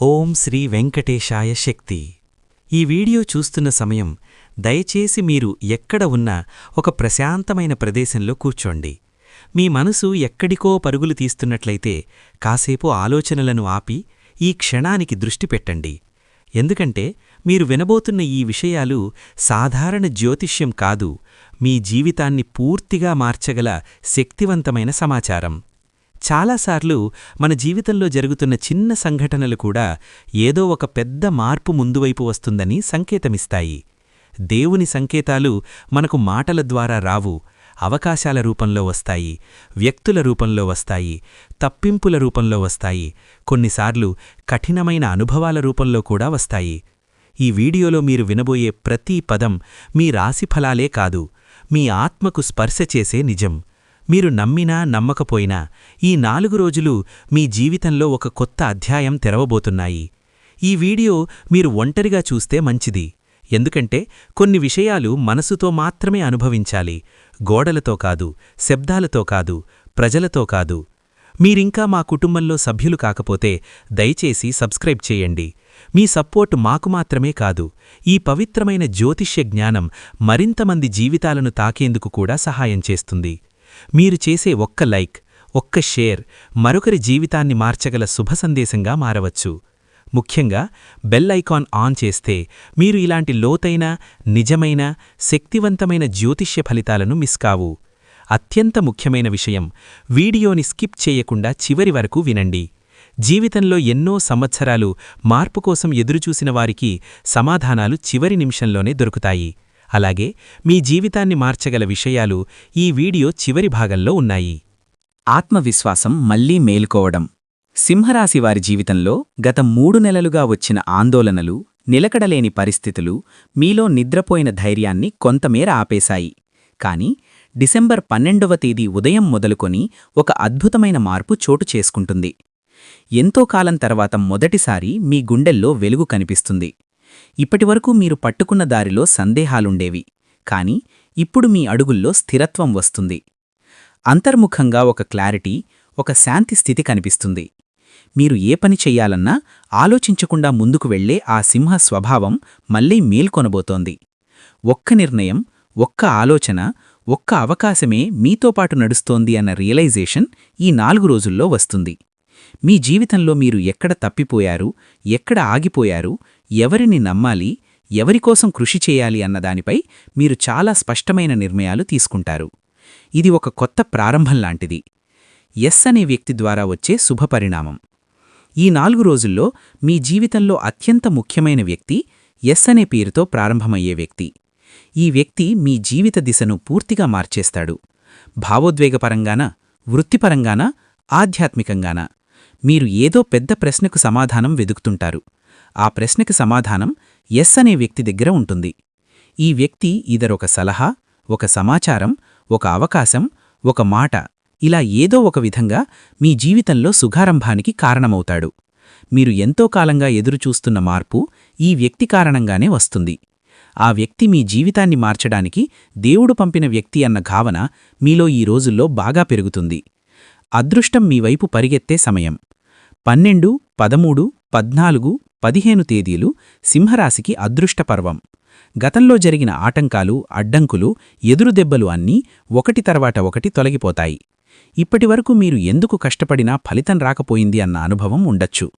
ఓం శ్రీ వెంకటేశాయ శక్తి. ఈ వీడియో చూస్తున్న సమయం దయచేసి మీరు ఎక్కడ ఉన్నా ఒక ప్రశాంతమైన ప్రదేశంలో కూర్చోండి. మీ మనసు ఎక్కడికో పరుగులు తీస్తున్నట్లయితే కాసేపు ఆలోచనలను ఆపి ఈ క్షణానికి దృష్టి పెట్టండి. ఎందుకంటే మీరు వినబోతున్న ఈ విషయాలు సాధారణ జ్యోతిష్యం కాదు మీ జీవితాన్ని పూర్తిగా మార్చగల శక్తివంతమైన సమాచారం. చాలాసార్లు మన జీవితంలో జరుగుతున్న చిన్న సంఘటనలు కూడా ఏదో ఒక పెద్ద మార్పు ముందువైపు వస్తుందని సంకేతమిస్తాయి. దేవుని సంకేతాలు మనకు మాటల ద్వారా రావు అవకాశాల రూపంలో వస్తాయి వ్యక్తుల రూపంలో వస్తాయి తప్పింపుల రూపంలో వస్తాయి కొన్నిసార్లు కఠినమైన అనుభవాల రూపంలో కూడా వస్తాయి. ఈ వీడియోలో మీరు వినబోయే ప్రతి పదం మీ రాశిఫలాలే కాదు మీ ఆత్మకు స్పర్శ చేసే నిజం. మీరు నమ్మినా నమ్మకపోయినా ఈ నాలుగు రోజులు మీ జీవితంలో ఒక కొత్త అధ్యాయం తెరవబోతున్నాయి. ఈ వీడియో మీరు ఒంటరిగా చూస్తే మంచిది. ఎందుకంటే కొన్ని విషయాలు మనసుతో మాత్రమే అనుభవించాలి. గోడలతో కాదు శబ్దాలతో కాదు ప్రజలతో కాదు. మీరింకా మా కుటుంబంలో సభ్యులు కాకపోతే దయచేసి సబ్స్క్రైబ్ చేయండి. మీ సపోర్ట్ మాకు మాత్రమే కాదు ఈ పవిత్రమైన జ్యోతిష్య జ్ఞానం మరింతమంది జీవితాలను తాకేందుకు కూడా సహాయం చేస్తుంది. మీరు చేసే ఒక్క లైక్ ఒక్క షేర్ మరొకరి జీవితాన్ని మార్చగల శుభ సందేశంగా మారవచ్చు. ముఖ్యంగా బెల్ ఐకాన్ ఆన్ చేస్తే మీరు ఇలాంటి లోతైన నిజమైన శక్తివంతమైన జ్యోతిష్య ఫలితాలను మిస్ కావు. అత్యంత ముఖ్యమైన విషయం వీడియోని స్కిప్ చేయకుండా చివరి వరకు వినండి. జీవితంలో ఎన్నో సంవత్సరాలు మార్పు కోసం ఎదురుచూసిన వారికి సమాధానాలు చివరి నిమిషంలోనే దొరుకుతాయి. అలాగే మీ జీవితాన్ని మార్చగల విషయాలు ఈ వీడియో చివరి భాగంలో ఉన్నాయి. ఆత్మవిశ్వాసం మళ్ళీ మేలుకోవడం. సింహరాశివారి జీవితంలో గత మూడు నెలలుగా వచ్చిన ఆందోళనలు నిలకడలేని పరిస్థితులు మీలో నిద్రపోయిన ధైర్యాన్ని కొంతమేర ఆపేశాయి. కాని డిసెంబర్ పన్నెండవ తేదీ ఉదయం మొదలుకొని ఒక అద్భుతమైన మార్పు చోటు చేసుకుంటుంది. ఎంతో కాలం తర్వాత మొదటిసారి మీ గుండెల్లో వెలుగు కనిపిస్తుంది. ఇప్పటివరకు మీరు పట్టుకున్న దారిలో సందేహాలుండేవి కాని ఇప్పుడు మీ అడుగుల్లో స్థిరత్వం వస్తుంది. అంతర్ముఖంగా ఒక క్లారిటీ ఒక శాంతి స్థితి కనిపిస్తుంది. మీరు ఏ పని చెయ్యాలన్నా ఆలోచించకుండా ముందుకు వెళ్ళే ఆ సింహ స్వభావం మళ్ళీ మేల్కొనబోతోంది. ఒక్క నిర్ణయం ఒక్క ఆలోచన ఒక్క అవకాశమే మీతో పాటు నడుస్తోంది అన్న రియలైజేషన్ ఈ నాలుగు రోజుల్లో వస్తుంది. మీ జీవితంలో మీరు ఎక్కడ తప్పిపోయారు ఎక్కడ ఆగిపోయారు ఎవరిని నమ్మాలి ఎవరికోసం కృషి చేయాలి అన్నదానిపై మీరు చాలా స్పష్టమైన నిర్ణయాలు తీసుకుంటారు. ఇది ఒక కొత్త ప్రారంభం లాంటిది. ఎస్ అనే వ్యక్తి ద్వారా వచ్చే శుభపరిణామం ఈ నాలుగు రోజుల్లో మీ జీవితంలో అత్యంత ముఖ్యమైన వ్యక్తి ఎస్ అనే పేరుతో ప్రారంభమయ్యే వ్యక్తి. ఈ వ్యక్తి మీ జీవిత దిశను పూర్తిగా మార్చేస్తాడు. భావోద్వేగపరంగాన వృత్తిపరంగాన ఆధ్యాత్మికంగాన మీరు ఏదో పెద్ద ప్రశ్నకు సమాధానం వెదుకుతుంటారు. ఆ ప్రశ్నకి సమాధానం ఎస్ అనే వ్యక్తి దగ్గర ఉంటుంది. ఈ వ్యక్తి ఇదరొక సలహా ఒక సమాచారం ఒక అవకాశం ఒక మాట ఇలా ఏదో ఒక విధంగా మీ జీవితంలో సుఖారంభానికి కారణమవుతాడు. మీరు ఎంతో కాలంగా ఎదురుచూస్తున్న మార్పు ఈ వ్యక్తి కారణంగానే వస్తుంది. ఆ వ్యక్తి మీ జీవితాన్ని మార్చడానికి దేవుడు పంపిన వ్యక్తి అన్న భావన మీలో ఈ రోజుల్లో బాగా పెరుగుతుంది. అదృష్టం మీ వైపు పరిగెత్తే సమయం. పన్నెండు పదమూడు పద్నాలుగు పదిహేను తేదీలు సింహరాశికి అదృష్టపర్వం. గతంలో జరిగిన ఆటంకాలు అడ్డంకులు ఎదురుదెబ్బలు అన్నీ ఒకటి తర్వాత ఒకటి తొలగిపోతాయి. ఇప్పటివరకు మీరు ఎందుకు కష్టపడినా ఫలితం రాకపోయింది అన్న అనుభవం ఉండొచ్చు.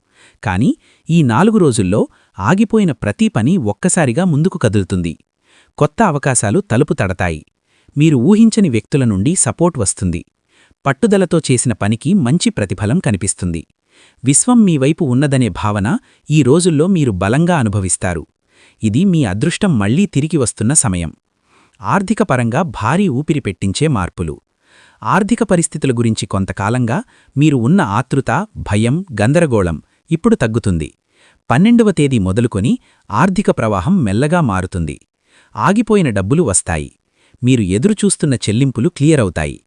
కాని ఈ నాలుగు రోజుల్లో ఆగిపోయిన ప్రతి పని ఒక్కసారిగా ముందుకు కదులుతుంది. కొత్త అవకాశాలు తలుపు తడతాయి. మీరు ఊహించని వ్యక్తుల నుండి సపోర్ట్ వస్తుంది. పట్టుదలతో చేసిన పనికి మంచి ప్రతిఫలం కనిపిస్తుంది. విశ్వం మీ వైపు ఉన్నదనే భావన ఈ రోజుల్లో మీరు బలంగా అనుభవిస్తారు. ఇది మీ అదృష్టం మళ్ళీ తిరిగి వస్తున్న సమయం. ఆర్థికపరంగా భారీ ఊపిరి పెట్టించే మార్పులు. ఆర్థిక పరిస్థితుల గురించి కొంతకాలంగా మీరు ఉన్న ఆతృత భయం గందరగోళం ఇప్పుడు తగ్గుతుంది. పన్నెండవ తేదీ మొదలుకొని ఆర్థిక ప్రవాహం మెల్లగా మారుతుంది. ఆగిపోయిన డబ్బులు వస్తాయి. మీరు ఎదురుచూస్తున్న చెల్లింపులు క్లియర్ అవుతాయి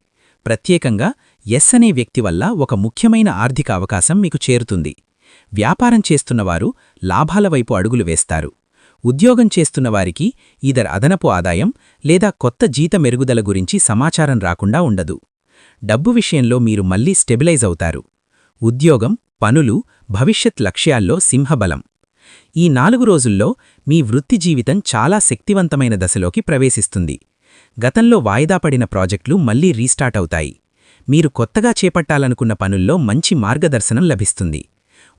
ప్రత్యేకంగా ఎస్ అనే వ్యక్తి వల్ల ఒక ముఖ్యమైన ఆర్థిక అవకాశం మీకు చేరుతుంది. వ్యాపారం చేస్తున్నవారు లాభాల వైపు అడుగులు వేస్తారు. ఉద్యోగం చేస్తున్నవారికి ఇదర్ అదనపు ఆదాయం లేదా కొత్త జీత మెరుగుదల గురించి సమాచారం రాకుండా ఉండదు. డబ్బు విషయంలో మీరు మళ్ళీ స్టెబిలైజ్ అవుతారు. ఉద్యోగం పనులు భవిష్యత్ లక్ష్యాల్లో సింహబలం. ఈ నాలుగు రోజుల్లో మీ వృత్తి జీవితం చాలా శక్తివంతమైన దశలోకి ప్రవేశిస్తుంది. గతంలో వాయిదాపడిన ప్రాజెక్టులు మళ్ళీ రీస్టార్ట్ అవుతాయి. మీరు కొత్తగా చేపట్టాలనుకున్న పనుల్లో మంచి మార్గదర్శనం లభిస్తుంది.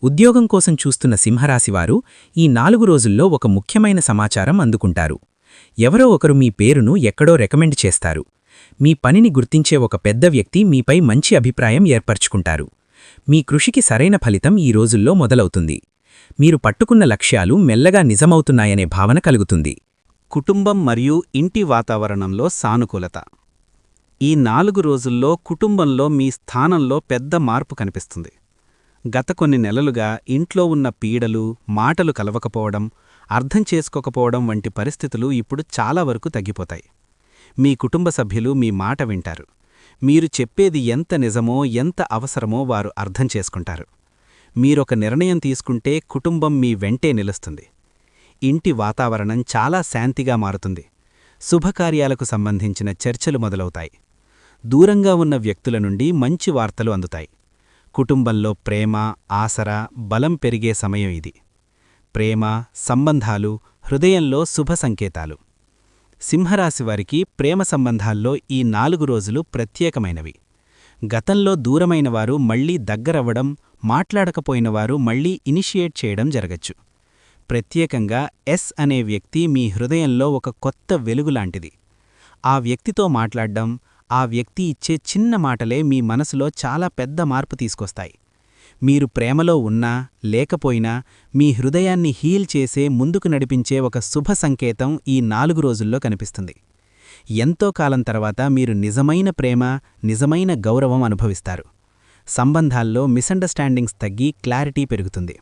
ఉద్యోగం కోసం చూస్తున్న సింహరాశివారు ఈ నాలుగు రోజుల్లో ఒక ముఖ్యమైన సమాచారం అందుకుంటారు. ఎవరో ఒకరు మీ పేరును ఎక్కడో రికమెండ్ చేస్తారు. మీ పనిని గుర్తించే ఒక పెద్ద వ్యక్తి మీపై మంచి అభిప్రాయం ఏర్పరచుకుంటారు. మీ కృషికి సరైన ఫలితం ఈ రోజుల్లో మొదలవుతుంది. మీరు పట్టుకున్న లక్ష్యాలు మెల్లగా నిజమవుతున్నాయనే భావన కలుగుతుంది. కుటుంబం మరియు ఇంటి వాతావరణంలో సానుకూలత. ఈ నాలుగు రోజుల్లో కుటుంబంలో మీ స్థానంలో పెద్ద మార్పు కనిపిస్తుంది. గత కొన్ని నెలలుగా ఇంట్లో ఉన్న పీడలు మాటలు కలవకపోవడం అర్థం చేసుకోకపోవడం వంటి పరిస్థితులు ఇప్పుడు చాలా వరకు తగ్గిపోతాయి. మీ కుటుంబ సభ్యులు మీ మాట వింటారు. మీరు చెప్పేది ఎంత నిజమో ఎంత అవసరమో వారు అర్థం చేసుకుంటారు. మీరొక నిర్ణయం తీసుకుంటే కుటుంబం మీ వెంటే నిలుస్తుంది. ఇంటి వాతావరణం చాలా శాంతిగా మారుతుంది. శుభకార్యాలకు సంబంధించిన చర్చలు మొదలవుతాయి. దూరంగా ఉన్న వ్యక్తుల నుండి మంచి వార్తలు అందుతాయి. కుటుంబంలో ప్రేమ ఆసరా బలం పెరిగే సమయం ఇది. ప్రేమ సంబంధాలు హృదయంలో శుభ సంకేతాలు. సింహరాశివారికి ప్రేమ సంబంధాల్లో ఈ నాలుగు రోజులు ప్రత్యేకమైనవి. గతంలో దూరమైనవారు మళ్ళీ దగ్గరవ్వడం మాట్లాడకపోయినవారు మళ్ళీ ఇనిషియేట్ చేయడం జరగచ్చు. ప్రత్యేకంగా ఎస్ అనే వ్యక్తి మీ హృదయంలో ఒక కొత్త వెలుగులాంటిది ఆ వ్యక్తితో మాట్లాడ్డం ఆ వ్యక్తి ఇచ్చే చిన్న మాటలే మీ మనసులో చాలా పెద్ద మార్పు తీసుకొస్తాయి. మీరు ప్రేమలో ఉన్నా లేకపోయినా మీ హృదయాన్ని హీల్ చేసే ముందుకు నడిపించే ఒక శుభ సంకేతం ఈ నాలుగు రోజుల్లో కనిపిస్తుంది. ఎంతో కాలం తర్వాత మీరు నిజమైన ప్రేమ నిజమైన గౌరవం అనుభవిస్తారు. సంబంధాల్లో మిస్అండర్స్టాండింగ్స్ తగ్గి క్లారిటీ పెరుగుతుంది.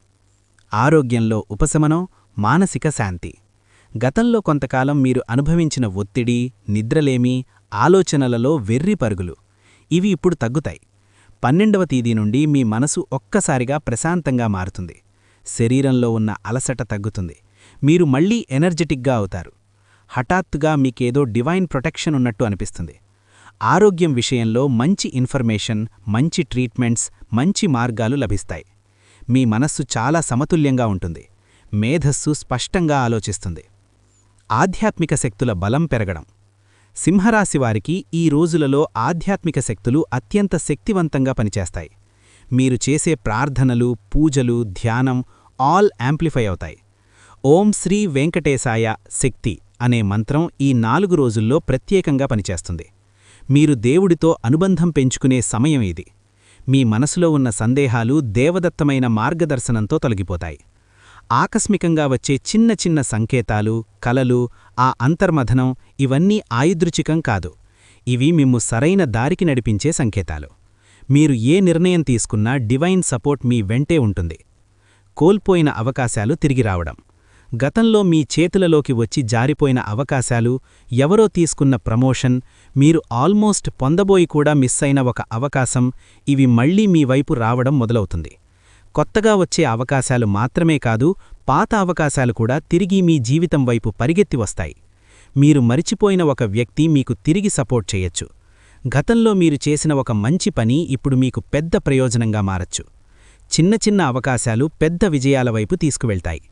ఆరోగ్యంలో ఉపశమనం మానసిక శాంతి. గతంలో కొంతకాలం మీరు అనుభవించిన ఒత్తిడి నిద్రలేమి ఆలోచనలలో వెర్రి పరుగులు. ఇవి ఇప్పుడు తగ్గుతాయి. పన్నెండవ తేదీ నుండి మీ మనసు ఒక్కసారిగా ప్రశాంతంగా మారుతుంది. శరీరంలో ఉన్న అలసట తగ్గుతుంది. మీరు మళ్ళీ ఎనర్జెటిక్గా అవుతారు. హఠాత్తుగా మీకేదో డివైన్ ప్రొటెక్షన్ ఉన్నట్టు అనిపిస్తుంది. ఆరోగ్యం విషయంలో మంచి ఇన్ఫర్మేషన్ మంచి ట్రీట్మెంట్స్ మంచి మార్గాలు లభిస్తాయి. మీ మనస్సు చాలా సమతుల్యంగా ఉంటుంది. మేధస్సు స్పష్టంగా ఆలోచిస్తుంది. ఆధ్యాత్మిక శక్తుల బలం పెరగడం. సింహరాశివారికి ఈ రోజులలో ఆధ్యాత్మిక శక్తులు అత్యంత శక్తివంతంగా పనిచేస్తాయి. మీరు చేసే ప్రార్థనలు పూజలు ధ్యానం ఆల్ యాంప్లిఫై అవుతాయి. ఓం శ్రీ వెంకటేశాయ శక్తి అనే మంత్రం ఈ నాలుగు రోజుల్లో ప్రత్యేకంగా పనిచేస్తుంది. మీరు దేవుడితో అనుబంధం పెంచుకునే సమయం ఇది. మీ మనసులో ఉన్న సందేహాలు దేవదత్తమైన మార్గదర్శనంతో తొలగిపోతాయి. ఆకస్మికంగా వచ్చే చిన్న చిన్న సంకేతాలు కలలు ఆ అంతర్మథనం ఇవన్నీ ఆయుదృచికం కాదు. ఇవి మిమ్ము సరైన దారికి నడిపించే సంకేతాలు. మీరు ఏ నిర్ణయం తీసుకున్నా డివైన్ సపోర్ట్ మీ వెంటే ఉంటుంది. కోల్పోయిన అవకాశాలు తిరిగి రావడం. గతంలో మీ చేతులలోకి వచ్చి జారిపోయిన అవకాశాలు ఎవరో తీసుకున్న ప్రమోషన్ మీరు ఆల్మోస్ట్ పొందబోయి కూడా మిస్ అయిన ఒక అవకాశం ఇవి మళ్ళీ మీ వైపు రావడం మొదలవుతుంది. కొత్తగా వచ్చే అవకాశాలు మాత్రమే కాదు పాత అవకాశాలు కూడా తిరిగి మీ జీవితం వైపు పరిగెత్తి వస్తాయి. మీరు మరిచిపోయిన ఒక వ్యక్తి మీకు తిరిగి సపోర్ట్ చేయొచ్చు. గతంలో మీరు చేసిన ఒక మంచి పని ఇప్పుడు మీకు పెద్ద ప్రయోజనంగా మారచ్చు. చిన్న చిన్న అవకాశాలు పెద్ద విజయాల వైపు తీసుకువెళ్తాయి.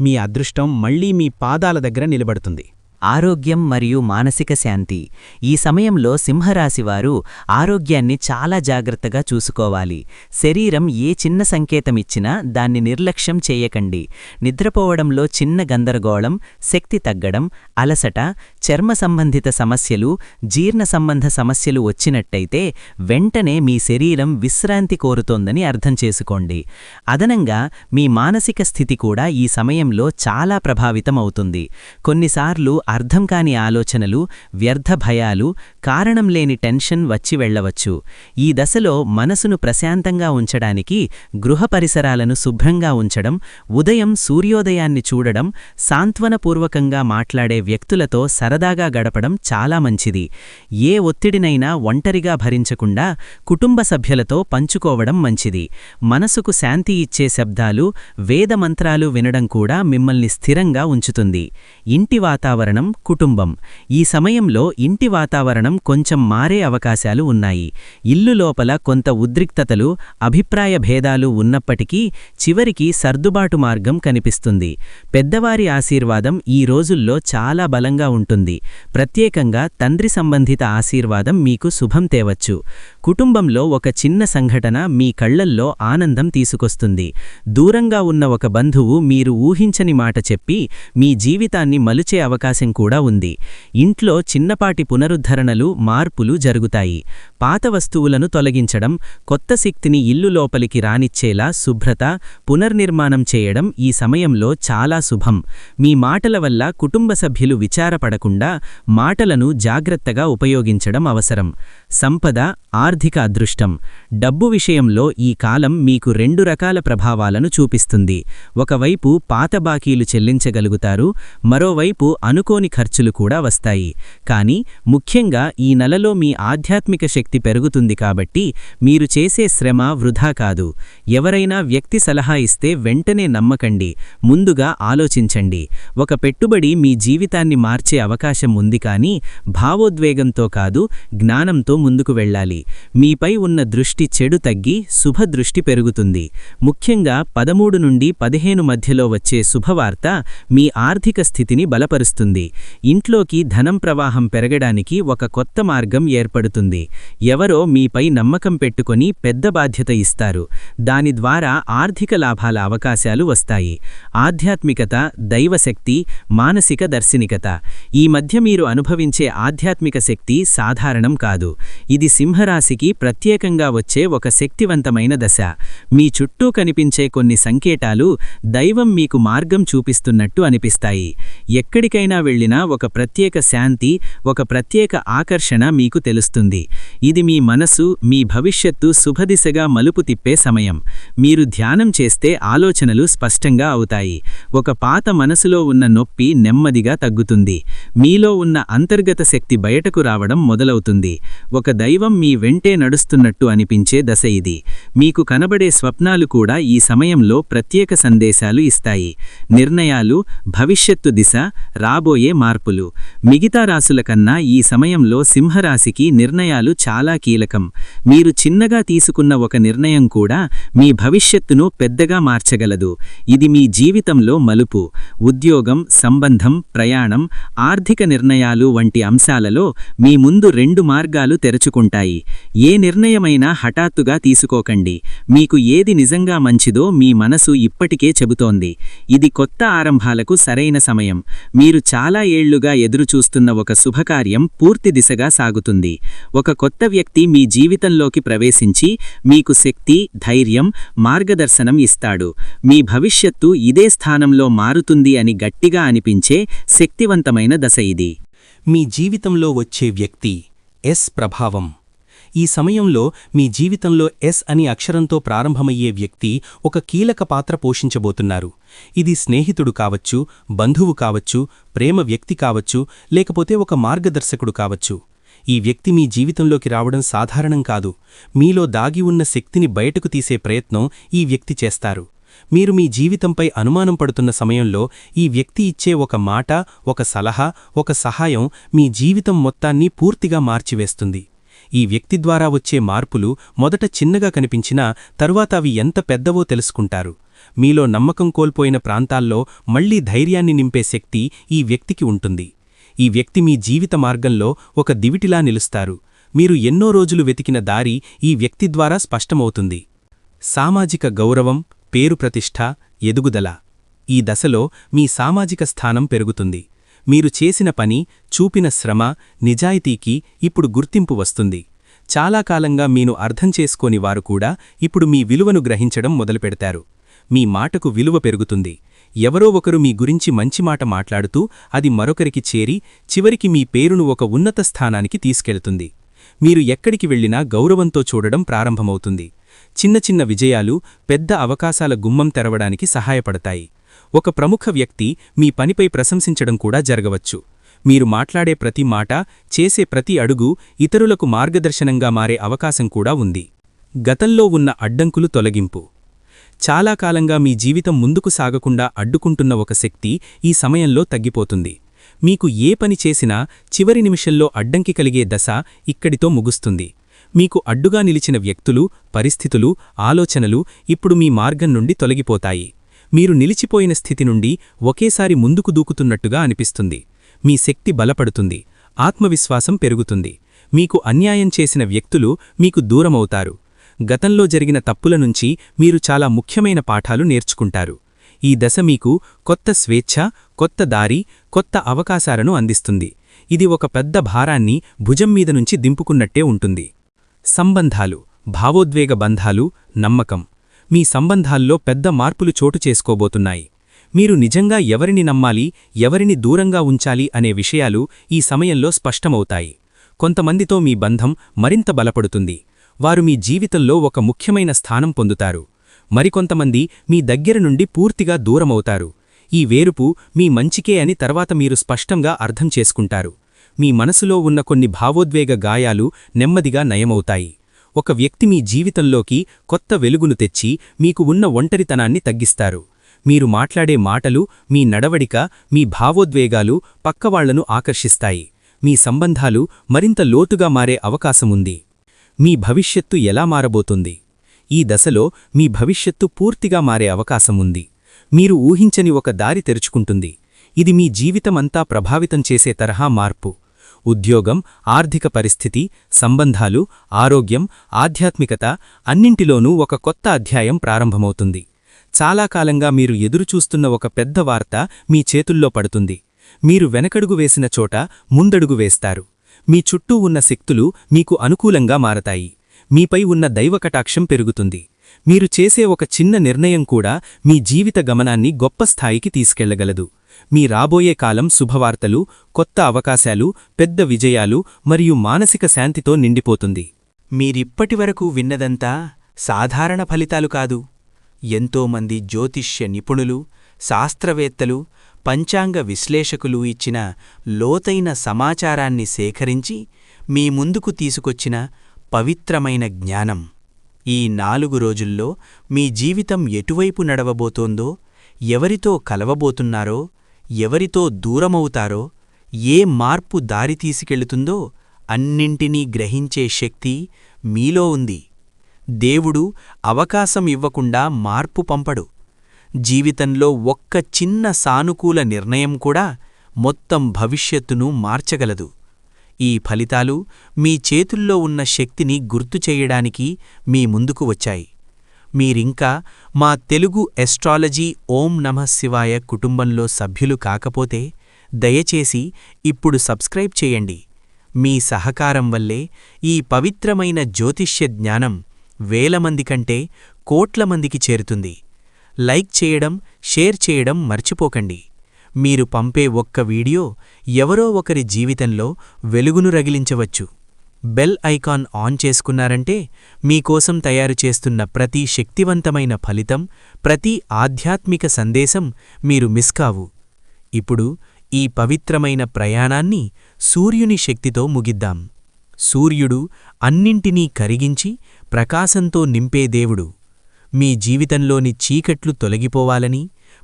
మీ అదృష్టం మళ్ళీ మీ పాదాల దగ్గర నిలబడుతుంది. ఆరోగ్యం మరియు మానసిక శాంతి. ఈ సమయంలో సింహరాశివారు ఆరోగ్యాన్ని చాలా జాగ్రత్తగా చూసుకోవాలి. శరీరం ఏ చిన్న సంకేతమిచ్చినా దాన్ని నిర్లక్ష్యం చేయకండి. నిద్రపోవడంలో చిన్న గందరగోళం శక్తి తగ్గడం అలసట చర్మ సంబంధిత సమస్యలు జీర్ణ సంబంధ సమస్యలు వచ్చినట్టయితే వెంటనే మీ శరీరం విశ్రాంతి కోరుతోందని అర్థం చేసుకోండి. అదనంగా మీ మానసిక స్థితి కూడా ఈ సమయంలో చాలా ప్రభావితమవుతుంది. కొన్నిసార్లు అర్థం కాని ఆలోచనలు వ్యర్థ భయాలు కారణం లేని టెన్షన్ వచ్చి వెళ్ళవచ్చు ఈ దశలో మనసును ప్రశాంతంగా ఉంచడానికి గృహ పరిసరాలను శుభ్రంగా ఉంచడం ఉదయం సూర్యోదయాన్ని చూడడం సాంత్వనపూర్వకంగా మాట్లాడే వ్యక్తులతో సరదాగా గడపడం చాలా మంచిది. ఏ ఒత్తిడినైనా ఒంటరిగా భరించకుండా కుటుంబ సభ్యులతో పంచుకోవడం మంచిది. మనసుకు శాంతి ఇచ్చే శబ్దాలు వేదమంత్రాలు వినడం కూడా మిమ్మల్ని స్థిరంగా ఉంచుతుంది. ఇంటి వాతావరణం వాతావరణం కుటుంబం. ఈ సమయంలో ఇంటి వాతావరణం కొంచెం మారే అవకాశాలు ఉన్నాయి. ఇల్లు లోపల కొంత ఉద్రిక్తతలు అభిప్రాయ భేదాలు ఉన్నప్పటికీ చివరికి సర్దుబాటు మార్గం కనిపిస్తుంది. పెద్దవారి ఆశీర్వాదం ఈ రోజుల్లో చాలా బలంగా ఉంటుంది. ప్రత్యేకంగా తండ్రి సంబంధిత ఆశీర్వాదం మీకు శుభం తేవచ్చు. కుటుంబంలో ఒక చిన్న సంఘటన మీ కళ్ళల్లో ఆనందం తీసుకొస్తుంది. దూరంగా ఉన్న ఒక బంధువు మీరు ఊహించని మాట చెప్పి మీ జీవితాన్ని మలుచే అవకాశం కూడా ఉంది. ఇంట్లో చిన్నపాటి పునరుద్ధరణలు మార్పులు జరుగుతాయి. పాత వస్తువులను తొలగించడం కొత్త శక్తిని ఇల్లు లోపలికి రానిచ్చేలా శుభ్రత పునర్నిర్మాణం చేయడం ఈ సమయంలో చాలా శుభం. మీ మాటల వల్ల కుటుంబ సభ్యులు విచారపడకుండా మాటలను జాగ్రత్తగా ఉపయోగించడం అవసరం. సంపద ఆర్థిక అదృష్టం. డబ్బు విషయంలో ఈ కాలం మీకు రెండు రకాల ప్రభావాలను చూపిస్తుంది. ఒకవైపు పాత బాకీలు చెల్లించగలుగుతారు మరోవైపు అనుకోని ఖర్చులు కూడా వస్తాయి. కానీ ముఖ్యంగా ఈ నెలలో మీ ఆధ్యాత్మిక శక్తి పెరుగుతుంది కాబట్టి మీరు చేసే శ్రమ వృధా కాదు. ఎవరైనా వ్యక్తి సలహా ఇస్తే వెంటనే నమ్మకండి. ముందుగా ఆలోచించండి. ఒక పెట్టుబడి మీ జీవితాన్ని మార్చే అవకాశం ఉంది కానీ భావోద్వేగంతో కాదు జ్ఞానంతో ముందుకు వెళ్ళాలి. మీపై ఉన్న దృష్టి చెడు తగ్గి శుభదృష్టి పెరుగుతుంది. ముఖ్యంగా పదమూడు నుండి పదిహేను మధ్యలో వచ్చే శుభవార్త మీ ఆర్థిక స్థితిని బలపరుస్తుంది. ఇంట్లోకి ధనం ప్రవాహం పెరగడానికి ఒక కొత్త మార్గం ఏర్పడుతుంది. ఎవరో మీపై నమ్మకం పెట్టుకొని పెద్ద బాధ్యత ఇస్తారు. దాని ద్వారా ఆర్థిక లాభాల అవకాశాలు వస్తాయి. ఆధ్యాత్మికత దైవశక్తి మానసిక దర్శనికత. ఈ మధ్య మీరు అనుభవించే ఆధ్యాత్మిక శక్తి సాధారణం కాదు. ఇది సింహరాశికి ప్రత్యేకంగా వచ్చే ఒక శక్తివంతమైన దశ. మీ చుట్టూ కనిపించే కొన్ని సంకేతాలు దైవం మీకు మార్గం చూపిస్తున్నట్టు అనిపిస్తాయి. ఎక్కడికైనా వెళ్ళినా ఒక ప్రత్యేక శాంతి ఒక ప్రత్యేక ఆకర్షణ మీకు తెలుస్తుంది. ఇది మీ మనసు మీ భవిష్యత్తు శుభదిశగా మలుపు తిప్పే సమయం. మీరు ధ్యానం చేస్తే ఆలోచనలు స్పష్టంగా అవుతాయి. ఒక పాత మనసులో ఉన్న నొప్పి నెమ్మదిగా తగ్గుతుంది. మీలో ఉన్న అంతర్గత శక్తి బయటకు రావడం మొదలవుతుంది. ఒక దైవం మీ వెంటే నడుస్తున్నట్టు అనిపించే దశ ఇది. మీకు కనబడే స్వప్నాలు కూడా ఈ సమయంలో ప్రత్యేక సందేశాలు ఇస్తాయి. నిర్ణయాలు భవిష్యత్తు దిశ రాబోయే మార్పులు. మిగతా రాశుల కన్నా ఈ సమయంలో సింహరాశికి నిర్ణయాలు చాలా కీలకం. మీరు చిన్నగా తీసుకున్న ఒక నిర్ణయం కూడా మీ భవిష్యత్తును పెద్దగా మార్చగలదు. ఇది మీ జీవితంలో మలుపు. ఉద్యోగం సంబంధం ప్రయాణం ఆర్థిక నిర్ణయాలు వంటి అంశాలలో మీ ముందు రెండు మార్గాలు తెరుచుకుంటాయి. ఏ నిర్ణయమైనా హఠాత్తుగా తీసుకోకండి. మీకు ఏది నిజంగా మంచిదో మీ మనసు ఇప్పటికే చెబుతోంది. ఇది కొత్త ఆరంభాలకు సరైన సమయం. మీరు చాలా ఏళ్ళుగా ఎదురుచూస్తున్న ఒక శుభకార్యం పూర్తి దిశగా సాగుతుంది. ఒక కొత్త వ్యక్తి మీ జీవితంలోకి ప్రవేశించి మీకు శక్తి ధైర్యం మార్గదర్శనం ఇస్తాడు. మీ భవిష్యత్తు ఇదే స్థానంలో మారుతుంది అని గట్టిగా అనిపించే శక్తివంతమైన దశ ఇది. మీ జీవితంలో వచ్చే వ్యక్తి ఎస్ ప్రభావం. ఈ సమయంలో మీ జీవితంలో ఎస్ అని అక్షరంతో ప్రారంభమయ్యే వ్యక్తి ఒక కీలక పాత్ర పోషించబోతున్నారు. ఇది స్నేహితుడు కావచ్చు బంధువు కావచ్చు ప్రేమ వ్యక్తి కావచ్చు లేకపోతే ఒక మార్గదర్శకుడు కావచ్చు. ఈ వ్యక్తి మీ జీవితంలోకి రావడం సాధారణం కాదు. మీలో దాగి ఉన్న శక్తిని బయటకు తీసే ప్రయత్నం ఈ వ్యక్తి చేస్తారు. మీరు మీ జీవితంపై అనుమానం పడుతున్న సమయంలో ఈ వ్యక్తి ఇచ్చే ఒక మాట ఒక సలహా ఒక సహాయం మీ జీవితం మొత్తాన్ని పూర్తిగా మార్చివేస్తుంది. ఈ వ్యక్తి ద్వారా వచ్చే మార్పులు మొదట చిన్నగా కనిపించినా తరువాత అవి ఎంత పెద్దవో తెలుసుకుంటారు. మీలో నమ్మకం కోల్పోయిన ప్రాంతాల్లో మళ్ళీ ధైర్యాన్ని నింపే శక్తి ఈ వ్యక్తికి ఉంటుంది. ఈ వ్యక్తి మీ జీవిత మార్గంలో ఒక దివిటిలా నిలుస్తారు. మీరు ఎన్నో రోజులు వెతికిన దారి ఈ వ్యక్తి ద్వారా స్పష్టమవుతుంది. సామాజిక గౌరవం పేరు ప్రతిష్ఠ ఎదుగుదల. ఈ దశలో మీ సామాజిక స్థానం పెరుగుతుంది. మీరు చేసిన పని చూపిన శ్రమ నిజాయితీకి ఇప్పుడు గుర్తింపు వస్తుంది. చాలా కాలంగా మీను అర్థం చేసుకోని వారు కూడా ఇప్పుడు మీ విలువను గ్రహించడం మొదలుపెడతారు. మీ మాటకు విలువ పెరుగుతుంది. ఎవరో ఒకరు మీ గురించి మంచి మాట మాట్లాడుతూ అది మరొకరికి చేరి చివరికి మీ పేరును ఒక ఉన్నత స్థానానికి తీసుకెళ్తుంది. మీరు ఎక్కడికి వెళ్ళినా గౌరవంతో చూడడం ప్రారంభమవుతుంది. చిన్న చిన్న విజయాలు పెద్ద అవకాశాల గుమ్మం తెరవడానికి సహాయపడతాయి. ఒక ప్రముఖ వ్యక్తి మీ పనిపై ప్రశంసించడం కూడా జరగవచ్చు. మీరు మాట్లాడే ప్రతి మాట చేసే ప్రతి అడుగు ఇతరులకు మార్గదర్శనంగా మారే అవకాశం కూడా ఉంది. గతంలో ఉన్న అడ్డంకులు తొలగింపు. చాలా కాలంగా మీ జీవితం ముందుకు సాగకుండా అడ్డుకుంటున్న ఒక శక్తి ఈ సమయంలో తగ్గిపోతుంది. మీకు ఏ పని చేసినా చివరి నిమిషంలో అడ్డంకి కలిగే దశ ఇక్కడితో ముగుస్తుంది. మీకు అడ్డుగా నిలిచిన వ్యక్తులు పరిస్థితులు ఆలోచనలు ఇప్పుడు మీ మార్గం నుండి తొలగిపోతాయి. మీరు నిలిచిపోయిన స్థితి నుండి ఒకేసారి ముందుకు దూకుతున్నట్టుగా అనిపిస్తుంది. మీ శక్తి బలపడుతుంది. ఆత్మవిశ్వాసం పెరుగుతుంది. మీకు అన్యాయం చేసిన వ్యక్తులు మీకు దూరమవుతారు. గతంలో జరిగిన తప్పుల నుంచి మీరు చాలా ముఖ్యమైన పాఠాలు నేర్చుకుంటారు. ఈ దశ మీకు కొత్త స్వేచ్ఛ కొత్త దారి కొత్త అవకాశాలను అందిస్తుంది. ఇది ఒక పెద్ద భారాన్ని భుజం మీద నుంచి దింపుకున్నట్టే ఉంటుంది. సంబంధాలు భావోద్వేగ బంధాలు నమ్మకం. మీ సంబంధాల్లో పెద్ద మార్పులు చోటు చేసుకోబోతున్నాయి. మీరు నిజంగా ఎవరిని నమ్మాలి ఎవరిని దూరంగా ఉంచాలి అనే విషయాలు ఈ సమయంలో స్పష్టమవుతాయి. కొంతమందితో మీ బంధం మరింత బలపడుతుంది. వారు మీ జీవితంలో ఒక ముఖ్యమైన స్థానం పొందుతారు. మరికొంతమంది మీ దగ్గర నుండి పూర్తిగా దూరమవుతారు. ఈ వేరుపు మీ మంచికే అని తర్వాత మీరు స్పష్టంగా అర్థం చేసుకుంటారు. మీ మనసులో ఉన్న కొన్ని భావోద్వేగ గాయాలు నెమ్మదిగా నయమవుతాయి. ఒక వ్యక్తి మీ జీవితంలోకి కొత్త వెలుగును తెచ్చి మీకు ఉన్న ఒంటరితనాన్ని తగ్గిస్తారు. మీరు మాట్లాడే మాటలు మీ నడవడిక మీ భావోద్వేగాలు పక్కవాళ్ళను ఆకర్షిస్తాయి. మీ సంబంధాలు మరింత లోతుగా మారే అవకాశముంది మీ భవిష్యత్తు ఎలా మారబోతుంది? ఈ దశలో మీ భవిష్యత్తు పూర్తిగా మారే అవకాశముంది మీరు ఊహించని ఒక దారి తెరుచుకుంటుంది. ఇది మీ జీవితమంతా ప్రభావితం చేసే తరహా మార్పు. ఉద్యోగం ఆర్థిక పరిస్థితి సంబంధాలు ఆరోగ్యం ఆధ్యాత్మికత అన్నింటిలోనూ ఒక కొత్త అధ్యాయం ప్రారంభమవుతుంది. చాలా కాలంగా మీరు ఎదురుచూస్తున్న ఒక పెద్ద వార్త మీ చేతుల్లో పడుతుంది. మీరు వెనకడుగు వేసిన చోట ముందడుగు వేస్తారు. మీ చుట్టూ ఉన్న శక్తులు మీకు అనుకూలంగా మారతాయి. మీపై ఉన్న దైవకటాక్షం పెరుగుతుంది. మీరు చేసే ఒక చిన్న నిర్ణయం కూడా మీ జీవిత గమనాన్ని గొప్ప స్థాయికి తీసుకెళ్ళగలదు. మీ రాబోయే కాలం శుభవార్తలు కొత్త అవకాశాలు పెద్ద విజయాలు మరియు మానసిక శాంతితో నిండిపోతుంది. మీరిప్పటివరకు విన్నదంతా సాధారణ ఫలితాలు కాదు. ఎంతోమంది జ్యోతిష్య నిపుణులు శాస్త్రవేత్తలు పంచాంగ విశ్లేషకులు ఇచ్చిన లోతైన సమాచారాన్ని సేకరించి మీ ముందుకు తీసుకొచ్చిన పవిత్రమైన జ్ఞానం. ఈ నాలుగు రోజుల్లో మీ జీవితం ఎటువైపు నడవబోతోందో ఎవరితో కలవబోతున్నారో ఎవరితో దూరమవుతారో ఏ మార్పు దారి తీసుకెళుతుందో అన్నింటినీ గ్రహించే శక్తి మీలో ఉంది. దేవుడు అవకాశం ఇవ్వకుండా మార్పు పంపడు. జీవితంలో ఒక్క చిన్న సానుకూల నిర్ణయం కూడా మొత్తం భవిష్యత్తును మార్చగలదు. ఈ ఫలితాలు మీ చేతుల్లో ఉన్న శక్తిని గుర్తు చేయడానికి మీ ముందుకు వచ్చాయి. మీరింకా మా తెలుగు ఎస్ట్రాలజీ ఓం నమ శివాయ కుటుంబంలో సభ్యులు కాకపోతే దయచేసి ఇప్పుడు సబ్స్క్రైబ్ చేయండి. మీ సహకారం వల్లే ఈ పవిత్రమైన జ్యోతిష్య జ్ఞానం వేల మంది కంటే కోట్ల మందికి చేరుతుంది. లైక్ చేయడం షేర్ చేయడం మర్చిపోకండి. మీరు పంపే ఒక్క వీడియో ఎవరో ఒకరి జీవితంలో వెలుగును రగిలించవచ్చు. బెల్ ఐకాన్ ఆన్ చేసుకున్నారంటే మీకోసం తయారు చేస్తున్న ప్రతి శక్తివంతమైన ఫలితం ప్రతి ఆధ్యాత్మిక సందేశం మీరు మిస్ కావు. ఇప్పుడు ఈ పవిత్రమైన ప్రయాణాన్ని సూర్యుని శక్తితో ముగిద్దాం. సూర్యుడు అన్నింటినీ కరిగించి ప్రకాశంతో నింపే దేవుడు. మీ జీవితంలోని చీకట్లు తొలగిపోవాలని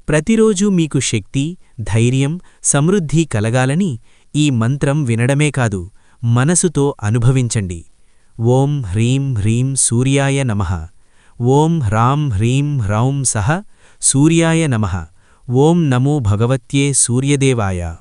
ప్రతిరోజూ మీకు శక్తి ధైర్యం సమృద్ధి కలగాలని ఈ మంత్రం వినడమే కాదు. మనసుతో అనుభవించండి. ఓం హ్రీం హ్రీం సూర్యాయ నమః. ఓం హ్రాం హ్రీం హ్రౌం సహ సూర్యాయ నమః. ఓం నమో భగవత్యే సూర్యదేవాయ.